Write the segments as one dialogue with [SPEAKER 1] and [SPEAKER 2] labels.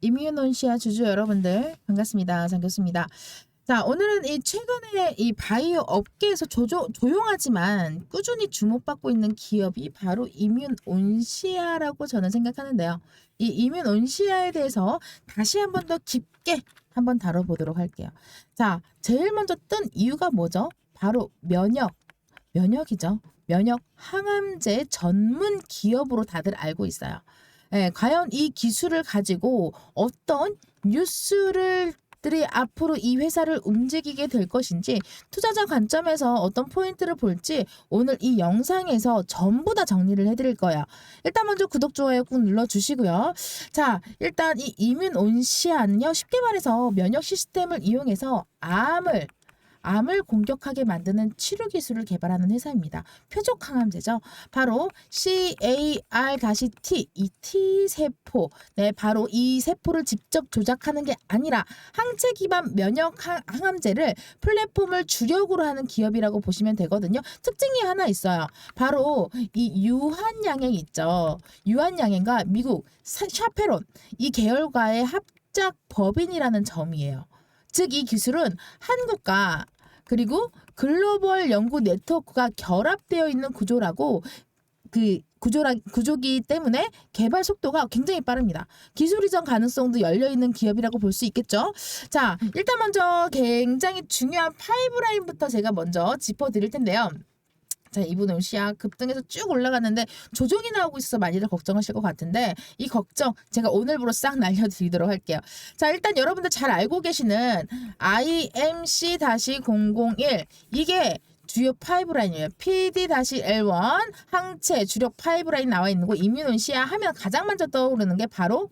[SPEAKER 1] 이뮤논시아 주주 여러분들 반갑습니다. 장교수입니다. 자, 오늘은 이 최근에 이 바이오 업계에서 조조, 조용하지만 꾸준히 주목받고 있는 기업이 바로 이뮨온시아라고 저는 생각하는데요. 이 이뮨온시아에 대해서 다시 한 번 더 깊게 한번 다뤄보도록 할게요. 자, 제일 먼저 뜬 이유가 뭐죠? 바로 면역, 면역이죠. 면역 항암제 전문 기업으로 다들 알고 있어요. 예, 과연 이 기술을 가지고 어떤 뉴스를 들이 앞으로 이 회사를 움직이게 될 것인지 투자자 관점에서 어떤 포인트를 볼지 오늘 이 영상에서 전부 다 정리를 해드릴 거예요. 일단 먼저 구독, 좋아요 꾹 눌러주시고요. 자, 일단 이 이뮨 온시아는요, 쉽게 말해서 면역 시스템을 이용해서 암을 암을 공격하게 만드는 치료 기술을 개발하는 회사입니다. 표적 항암제죠. 바로 CAR-T, 이 T 세포. 네, 바로 이 세포를 직접 조작하는 게 아니라 항체 기반 면역 항- 항암제를 플랫폼을 주력으로 하는 기업이라고 보시면 되거든요. 특징이 하나 있어요. 바로 이 유한양행 있죠. 유한양행과 미국 사- 샤페론 이 계열과의 합작 법인이라는 점이에요. 즉 이 기술은 한국과 그리고 글로벌 연구 네트워크가 결합되어 있는 구조라고 그 구조라 구조기 때문에 개발 속도가 굉장히 빠릅니다. 기술 이전 가능성도 열려 있는 기업이라고 볼 수 있겠죠. 자, 일단 먼저 굉장히 중요한 파이브라인부터 제가 먼저 짚어 드릴 텐데요. 자, 이분 온시아 급등해서 쭉 올라갔는데 조정이 나오고 있어서 많이들 걱정하실 것 같은데 이 걱정 제가 오늘부로 싹 날려드리도록 할게요. 자, 일단 여러분들 잘 알고 계시는 IMC-001 이게 주요 파이브라인이에요. PD-L1 항체 주력 파이브라인 나와 있는 거 이뮨온시아 하면 가장 먼저 떠오르는 게 바로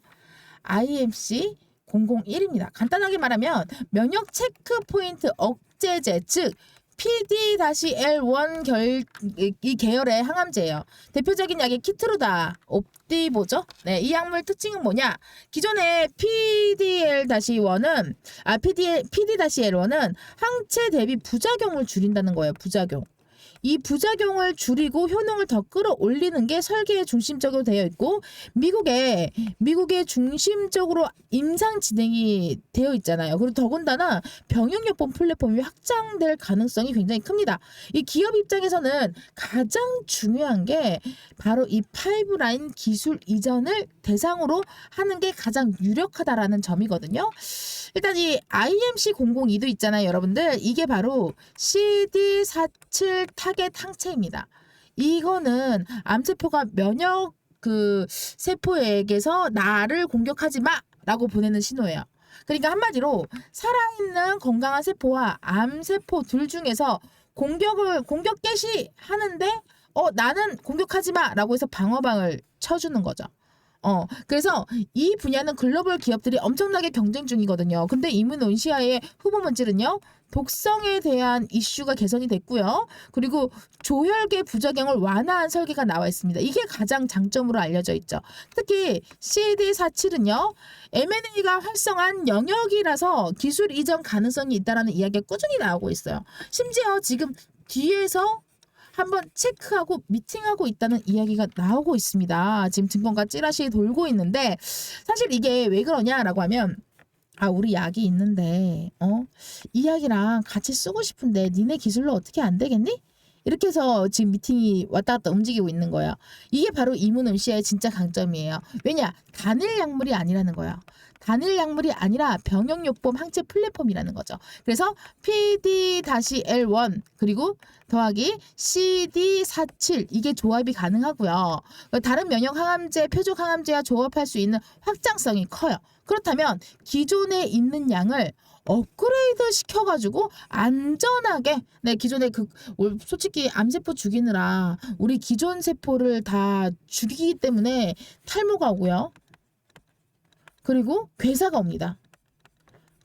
[SPEAKER 1] IMC 001입니다. 간단하게 말하면 면역 체크 포인트 억제제 즉 PD-L1 결, 이- 이 계열의 항암제예요. 대표적인 약이 키트루다, 옵디보죠. 네, 이 약물 특징은 뭐냐? 기존의 PDL-1은 아 PD PD-L1은 항체 대비 부작용을 줄인다는 거예요. 부작용. 이 부작용을 줄이고 효능을 더 끌어올리는 게 설계에 중심적으로 되어 있고 미국에 미국의 중심적으로 임상 진행이 되어 있잖아요. 그리고 더군다나 병역요법 플랫폼이 확장될 가능성이 굉장히 큽니다. 이 기업 입장에서는 가장 중요한 게 바로 이 파이브라인 기술 이전을 대상으로 하는 게 가장 유력하다라는 점이거든요. 일단 이 IMC 002도 있잖아요, 여러분들. 이게 바로 CD47 타겟 항체입니다. 이거는 암세포가 면역 그 세포에게서 나를 공격하지 마 라고 보내는 신호예요. 그러니까 한마디로 살아있는 건강한 세포와 암세포 둘 중에서 공격을 공격 개시 하는데 어 나는 공격하지 마라고 해서 방어방을 쳐주는 거죠. 어, 그래서 이 분야는 글로벌 기업들이 엄청나게 경쟁 중이거든요. 근데 이문 온시아의 후보 문질은요, 독성에 대한 이슈가 개선이 됐고요. 그리고 조혈계 부작용을 완화한 설계가 나와 있습니다. 이게 가장 장점으로 알려져 있죠. 특히 CD47은요, M&A가 활성한 영역이라서 기술 이전 가능성이 있다라는 이야기가 꾸준히 나오고 있어요. 심지어 지금 뒤에서 한번 체크하고 미팅하고 있다는 이야기가 나오고 있습니다. 지금 증권가 찌라시 돌고 있는데 사실 이게 왜 그러냐라고 하면 아 우리 약이 있는데 어 이 약이랑 같이 쓰고 싶은데 니네 기술로 어떻게 안 되겠니? 이렇게 해서 지금 미팅이 왔다 갔다 움직이고 있는 거예요. 이게 바로 이문음시의 진짜 강점이에요. 왜냐 단일 약물이 아니라는 거예요. 단일 약물이 아니라 병역요법 항체 플랫폼이라는 거죠. 그래서 PD-L1 그리고 더하기 CD47 이게 조합이 가능하고요. 다른 면역 항암제, 표적 항암제와 조합할 수 있는 확장성이 커요. 그렇다면 기존에 있는 양을 업그레이드 시켜가지고 안전하게 네 기존에 그 올- 솔직히 암세포 죽이느라 우리 기존 세포를 다 죽이기 때문에 탈모가 오고요. 그리고 괴사가 옵니다.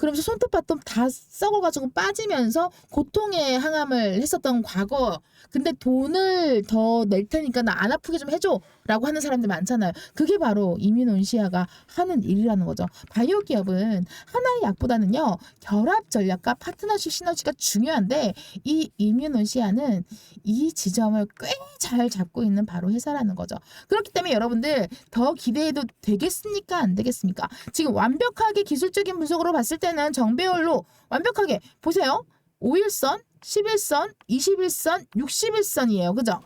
[SPEAKER 1] 그러면서 손톱 발톱 다 썩어가지고 빠지면서 고통의 항암을 했었던 과거. 근데 돈을 더 낼 테니까 나 안 아프게 좀 해줘라고 하는 사람들 많잖아요. 그게 바로 이민온시아가 하는 일이라는 거죠. 바이오 기업은 하나의 약보다는요 결합 전략과 파트너십 시너지가 중요한데 이 이민온시아는 이 지점을 꽤 잘 잡고 있는 바로 회사라는 거죠. 그렇기 때문에 여러분들 더 기대해도 되겠습니까? 안 되겠습니까? 지금 완벽하게 기술적인 분석으로 봤을 때는 정배열로 완벽하게 보세요. 5일선, 11선, 21선, 61선이에요. 그죠?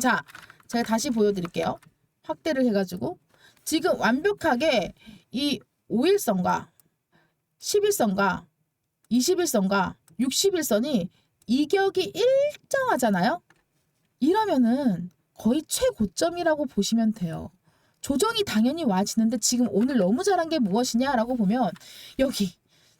[SPEAKER 1] 자, 제가 다시 보여드릴게요. 확대를 해가지고 지금 완벽하게 이 5일선과 11선과 21선과 61선이 이격이 일정하잖아요. 이러면은 거의 최고점이라고 보시면 돼요. 조정이 당연히 와지는데 지금 오늘 너무 잘한 게 무엇이냐라고 보면 여기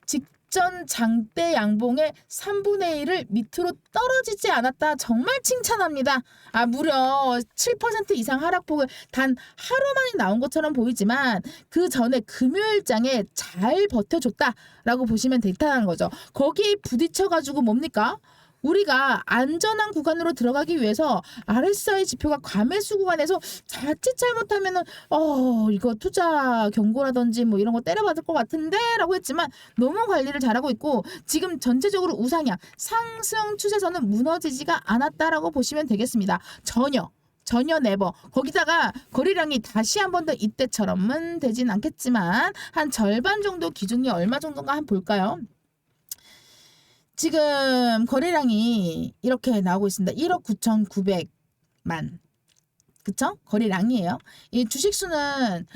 [SPEAKER 1] 직전 장대 양봉의 3분의 1을 밑으로 떨어지지 않았다. 정말 칭찬합니다. 아 무려 7% 이상 하락폭을 단 하루 만에 나온 것처럼 보이지만 그 전에 금요일장에 잘 버텨줬다라고 보시면 되다는 거죠. 거기에 부딪혀가지고 뭡니까? 우리가 안전한 구간으로 들어가기 위해서 RSI 지표가 과매수 구간에서 자칫 잘못하면은 어 이거 투자 경고라든지 뭐 이런 거 때려받을 것 같은데라고 했지만 너무 관리를 잘하고 있고 지금 전체적으로 우상향 상승 추세선은 무너지지가 않았다라고 보시면 되겠습니다. 전혀 전혀 네버 거기다가 거래량이 다시 한 번 더 이때처럼은 되진 않겠지만 한 절반 정도 기준이 얼마 정도인가 한번 볼까요? 지금 거래량이 이렇게 나오고 있습니다. 1억 9,900만. 그쵸? 거래량이에요. 이 주식수는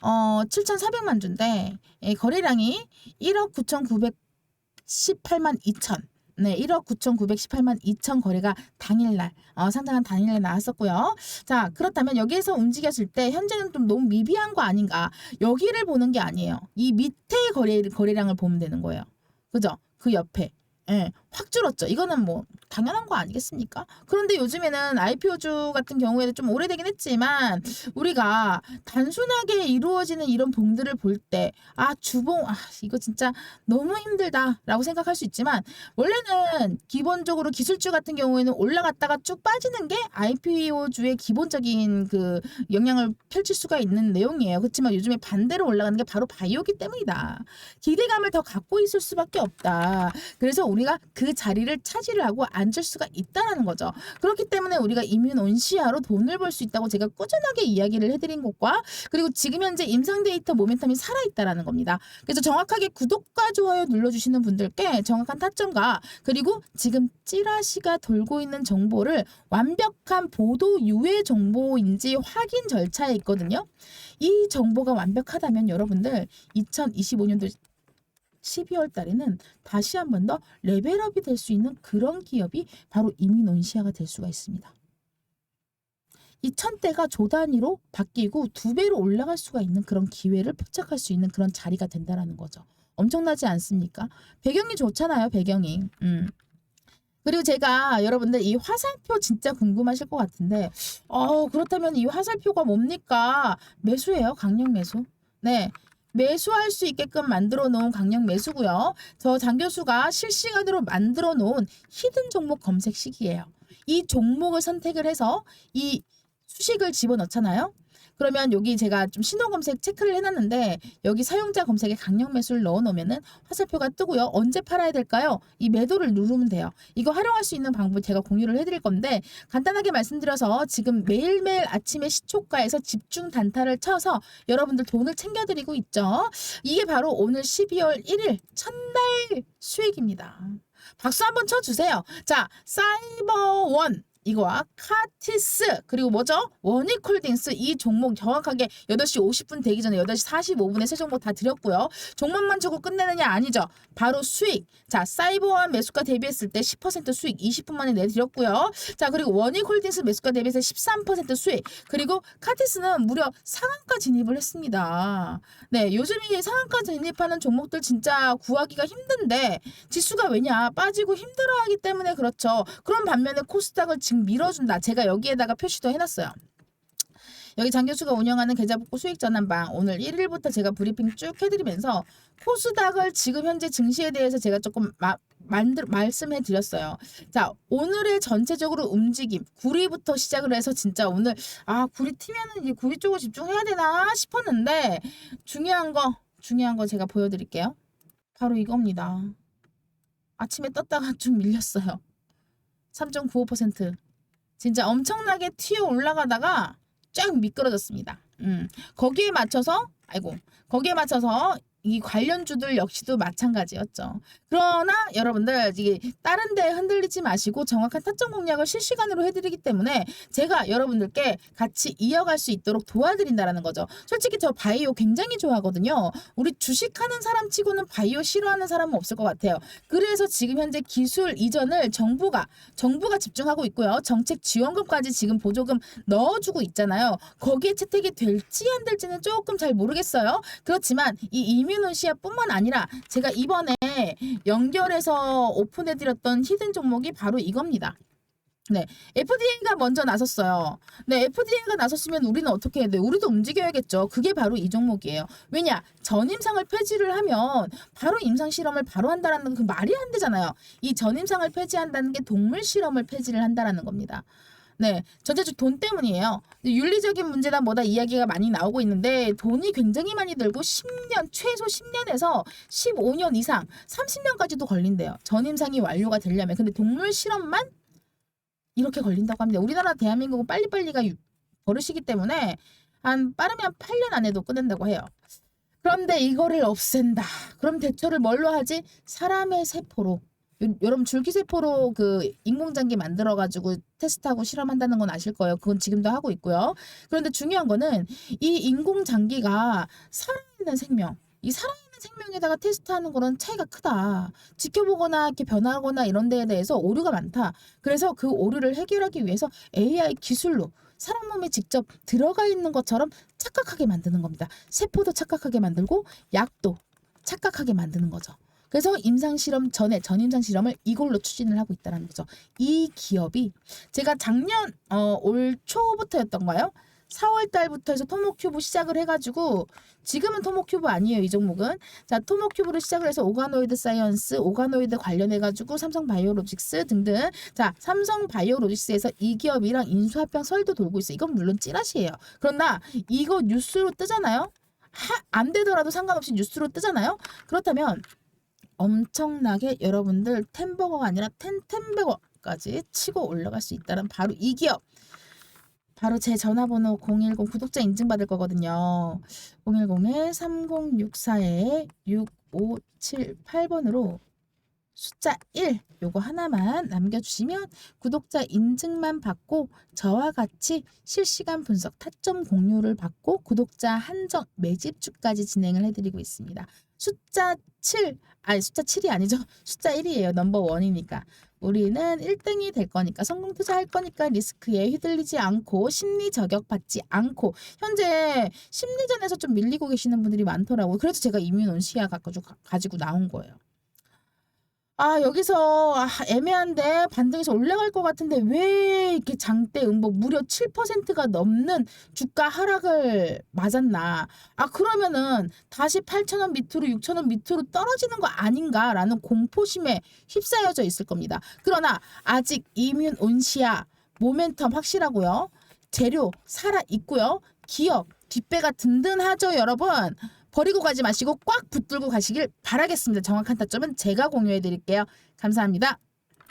[SPEAKER 1] 어 7,400만 주인데 이 거래량이 1억 9,918만 2천. 네, 1억 9,918만 2천 거래가 당일날 어, 상당한 당일날 나왔었고요. 자, 그렇다면 여기에서 움직였을 때 현재는 좀 너무 미비한 거 아닌가? 여기를 보는 게 아니에요. 이 밑에 거래 거래량을 보면 되는 거예요. 그죠? 그 옆에 예, 확 줄었죠. 이거는 뭐 당연한 거 아니겠습니까? 그런데 요즘에는 IPO주 같은 경우에는 좀 오래되긴 했지만 우리가 단순하게 이루어지는 이런 봉들을 볼 때 아 주봉 아 이거 진짜 너무 힘들다라고 생각할 수 있지만 원래는 기본적으로 기술주 같은 경우에는 올라갔다가 쭉 빠지는 게 IPO주의 기본적인 그 영향을 펼칠 수가 있는 내용이에요. 그렇지만 요즘에 반대로 올라가는 게 바로 바이오기 때문이다. 기대감을 더 갖고 있을 수밖에 없다. 그래서 우리가 그 자리를 차지를 하고 앉을 수가 있다라는 거죠. 그렇기 때문에 우리가 이뮨 온시아로 돈을 벌 수 있다고 제가 꾸준하게 이야기를 해드린 것과 그리고 지금 현재 임상 데이터 모멘텀이 살아있다라는 겁니다. 그래서 정확하게 구독과 좋아요 눌러주시는 분들께 정확한 타점과 그리고 지금 찌라시가 돌고 있는 정보를 완벽한 보도 유해 정보인지 확인 절차에 있거든요. 이 정보가 완벽하다면 여러분들 2025년도 12월 달에는 다시 한 번 더 레벨업이 될 수 있는 그런 기업이 바로 이민온시아가 될 수가 있습니다. 이 천대가 조 단위로 바뀌고 두 배로 올라갈 수가 있는 그런 기회를 포착할 수 있는 그런 자리가 된다라는 거죠. 엄청나지 않습니까? 배경이 좋잖아요, 배경이. 음. 그리고 제가 여러분들 이 화살표 진짜 궁금하실 것 같은데, 어, 그렇다면 이 화살표가 뭡니까? 매수예요, 강력 매수. 네. 매수할 수 있게끔 만들어 놓은 강력 매수고요. 저 장 교수가 실시간으로 만들어 놓은 히든 종목 검색식이에요. 이 종목을 선택을 해서 이 수식을 집어넣잖아요. 그러면 여기 제가 좀 신호 검색 체크를 해놨는데 여기 사용자 검색에 강력 매수를 넣어놓으면은 화살표가 뜨고요. 언제 팔아야 될까요? 이 매도를 누르면 돼요. 이거 활용할 수 있는 방법 제가 공유를 해드릴 건데 간단하게 말씀드려서 지금 매일매일 아침에 시초가에서 집중 단타를 쳐서 여러분들 돈을 챙겨드리고 있죠. 이게 바로 오늘 12월 1일 첫날 수익입니다. 박수 한번 쳐주세요. 자, 사이버원 이거와 카티스 그리고 뭐죠? 원익홀딩스 이 종목 정확하게 8시 50분 되기 전에 8시 45분에 세 종목 다 드렸고요. 종목만 주고 끝내느냐 아니죠. 바로 수익. 자, 사이버원 매수가 대비했을 때 10% 수익 20분 만에 내드렸고요. 자, 그리고 원익홀딩스 매수가 대비해서 13% 수익. 그리고 카티스는 무려 상한가 진입을 했습니다. 네, 요즘 이 상한가 진입하는 종목들 진짜 구하기가 힘든데 지수가 왜냐? 빠지고 힘들어하기 때문에 그렇죠. 그런 반면에 코스닥을 지금 밀어준다. 제가 여기에다가 표시도 해놨어요. 여기 장 교수가 운영하는 계좌 복구 수익 전환방 오늘 1일부터 제가 브리핑 쭉 해드리면서 코스닥을 지금 현재 증시에 대해서 제가 조금 마, 만들, 말씀해 드렸어요. 자, 오늘의 전체적으로 움직임, 구리부터 시작을 해서 진짜 오늘, 아, 구리 튀면은 이제 구리 쪽으로 집중해야 되나 싶었는데, 중요한 거, 중요한 거 제가 보여드릴게요. 바로 이겁니다. 아침에 떴다가 좀 밀렸어요. 3.95%. 진짜 엄청나게 튀어 올라가다가 쫙 미끄러졌습니다. 음, 거기에 맞춰서, 아이고, 거기에 맞춰서 이 관련주들 역시도 마찬가지였죠. 그러나 여러분들 이게 다른 데 흔들리지 마시고 정확한 타점 공략을 실시간으로 해드리기 때문에 제가 여러분들께 같이 이어갈 수 있도록 도와드린다라는 거죠. 솔직히 저 바이오 굉장히 좋아하거든요. 우리 주식하는 사람 치고는 바이오 싫어하는 사람은 없을 것 같아요. 그래서 지금 현재 기술 이전을 정부가 정부가 집중하고 있고요. 정책 지원금까지 지금 보조금 넣어주고 있잖아요. 거기에 채택이 될지 안 될지는 조금 잘 모르겠어요. 그렇지만 이 이 뮤노시아뿐만 아니라 제가 이번에 연결해서 오픈해드렸던 히든 종목이 바로 이겁니다. 네, FDA가 먼저 나섰어요. 네, FDA가 나섰으면 우리는 어떻게 해야 돼? 우리도 움직여야겠죠. 그게 바로 이 종목이에요. 왜냐? 전임상을 폐지를 하면 바로 임상 실험을 바로 한다라는 그 말이 안 되잖아요. 이 전임상을 폐지한다는 게 동물 실험을 폐지를 한다라는 겁니다. 네, 전체적으로 돈 때문이에요. 윤리적인 문제다 뭐다 이야기가 많이 나오고 있는데 돈이 굉장히 많이 들고 10년 최소 10년에서 15년 이상 30년까지도 걸린대요. 전임상이 완료가 되려면 근데 동물 실험만 이렇게 걸린다고 합니다. 우리나라 대한민국은 빨리빨리가 유- 버릇이기 때문에 한 빠르면 8년 안에도 끝낸다고 해요. 그런데 이거를 없앤다. 그럼 대처를 뭘로 하지? 사람의 세포로. 요- 여러분 줄기세포로 그 인공장기 만들어가지고 테스트하고 실험한다는 건 아실 거예요. 그건 지금도 하고 있고요. 그런데 중요한 거는 이 인공장기가 살아있는 생명, 이 살아있는 생명에다가 테스트하는 거는 차이가 크다. 지켜보거나 이렇게 변하거나 이런 데에 대해서 오류가 많다. 그래서 그 오류를 해결하기 위해서 AI 기술로 사람 몸에 직접 들어가 있는 것처럼 착각하게 만드는 겁니다. 세포도 착각하게 만들고 약도 착각하게 만드는 거죠. 그래서 임상 실험 전에 전임상 실험을 이걸로 추진을 하고 있다는 거죠. 이 기업이 제가 작년 어, 올 초부터였던가요? 4월 달부터 해서 토모큐브 시작을 해가지고 지금은 토모큐브 아니에요 이 종목은. 자 토모큐브로 시작을 해서 오가노이드 사이언스 오가노이드 관련해가지고 삼성바이오로직스 등등. 자 삼성바이오로직스에서 이 기업이랑 인수합병 설도 돌고 있어 요. 이건 물론 찌라시예요. 그러나 이거 뉴스로 뜨잖아요? 하, 안 되더라도 상관없이 뉴스로 뜨잖아요? 그렇다면 엄청나게 여러분들 템버거가 아니라 텐텐버거까지 치고 올라갈 수 있다는 바로 이 기업. 바로 제 전화번호 010 구독자 인증받을 거거든요. 010에 3064에 6578번으로 숫자 1 요거 하나만 남겨주시면 구독자 인증만 받고 저와 같이 실시간 분석 타점 공유를 받고 구독자 한정 매집주까지 진행을 해드리고 있습니다. 숫자 7 아니 숫자 7이 아니죠. 숫자 1이에요. 넘버 원이니까. 우리는 1등이 될 거니까 성공 투자할 거니까 리스크에 휘둘리지 않고 심리 저격 받지 않고 현재 심리전에서 좀 밀리고 계시는 분들이 많더라고요. 그래서 제가 시야 가지고 가지고 나온 거예요. 아 여기서 아, 애매한데 반등해서 올라갈 것 같은데 왜 이렇게 장대 음봉 무려 7%가 넘는 주가 하락을 맞았나? 아 그러면은 다시 8,000원 밑으로 6,000원 밑으로 떨어지는 거 아닌가라는 공포심에 휩싸여져 있을 겁니다. 그러나 아직 이뮨 온시아 모멘텀 확실하고요. 재료 살아 있고요. 기업 뒷배가 든든하죠 여러분 버리고 가지 마시고 꽉 붙들고 가시길 바라겠습니다. 정확한 타점은 제가 공유해 드릴게요. 감사합니다.